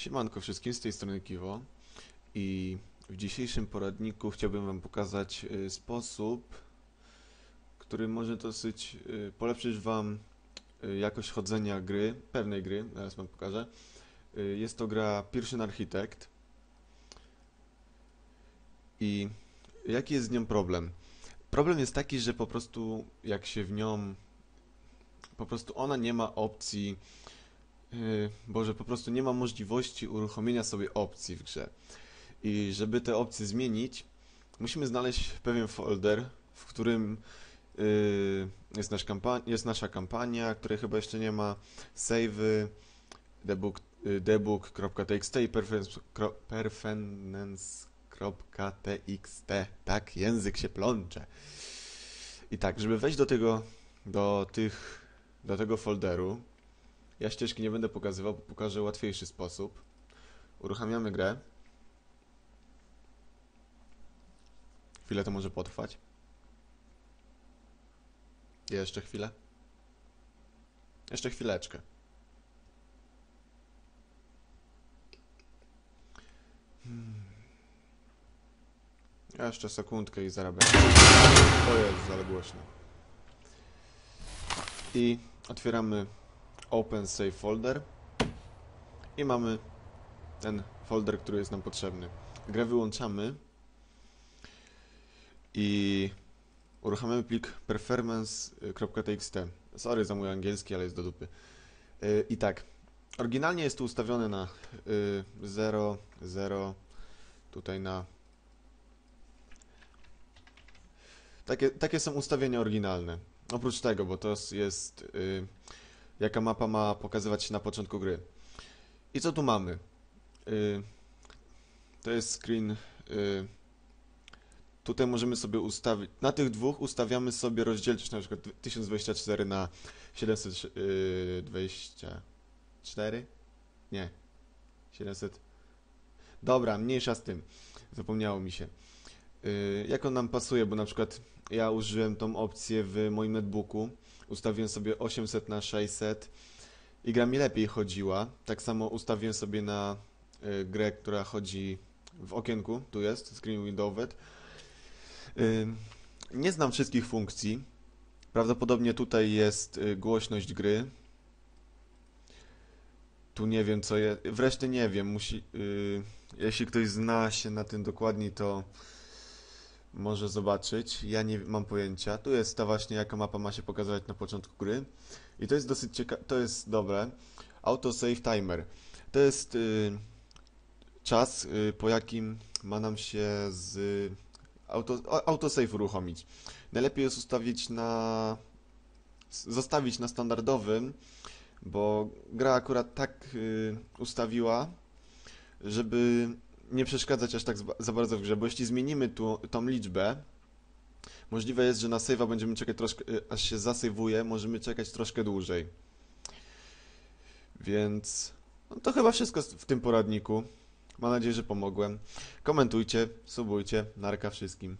Siemanko wszystkim, z tej strony Kiwo i w dzisiejszym poradniku chciałbym Wam pokazać y, sposób, który może dosyć y, polepszyć Wam y, jakość chodzenia gry, pewnej gry, zaraz Wam pokażę. Jest to gra Pierwszy Architekt i jaki jest z nią problem? Problem jest taki, że po prostu jak się w nią, po prostu ona nie ma opcji Yy, Boże, po prostu nie ma możliwości uruchomienia sobie opcji w grze. I żeby te opcje zmienić, musimy znaleźć pewien folder, w którym yy, jest, nasz kampa- jest nasza kampania, której chyba jeszcze nie ma, savey, debug, yy, debug.txt i performance.txt. Tak, język się plącze. I tak, żeby wejść do tego, do tych, do tego folderu, ja ścieżki nie będę pokazywał, bo pokażę łatwiejszy sposób. Uruchamiamy grę. Chwilę to może potrwać. Jeszcze chwilę. Jeszcze chwileczkę. Hmm. Jeszcze sekundkę i zarabiam. O Jezu, ale głośno. I otwieramy Open Save Folder i mamy ten folder, który jest nam potrzebny. Grę wyłączamy i uruchamiamy plik performance.txt. Sorry za mój angielski, ale jest do dupy. Yy, I tak, oryginalnie jest tu ustawione na 0, 0, tutaj na... Takie, takie są ustawienia oryginalne. Oprócz tego, bo to jest... Jaka mapa ma pokazywać się na początku gry. I co tu mamy? Yy, to jest screen. Yy, tutaj możemy sobie ustawić. Na tych dwóch ustawiamy sobie rozdzielczość na przykład 1024 na 724. Nie. 700. Dobra, mniejsza z tym. Zapomniało mi się. Yy, jak on nam pasuje, bo na przykład ja użyłem tą opcję w moim netbooku ustawiłem sobie 800 na 600 i gra mi lepiej chodziła. Tak samo ustawiłem sobie na y, grę, która chodzi w okienku, tu jest, screen windowed. Y, nie znam wszystkich funkcji. Prawdopodobnie tutaj jest y, głośność gry. Tu nie wiem co jest, wreszcie nie wiem, musi, y, jeśli ktoś zna się na tym dokładniej, to może zobaczyć. Ja nie mam pojęcia. Tu jest ta właśnie, jaka mapa ma się pokazywać na początku gry. I to jest dosyć ciekawe, to jest dobre. Autosave timer. To jest y, czas, y, po jakim ma nam się z auto, autosave uruchomić. Najlepiej jest ustawić na zostawić na standardowym, bo gra akurat tak y, ustawiła, żeby nie przeszkadzać aż tak za bardzo w grze, bo jeśli zmienimy tu tą liczbę, możliwe jest, że na save'a będziemy czekać troszkę, aż się zasejwuje, możemy czekać troszkę dłużej. Więc no to chyba wszystko w tym poradniku. Mam nadzieję, że pomogłem. Komentujcie, subujcie, narka wszystkim.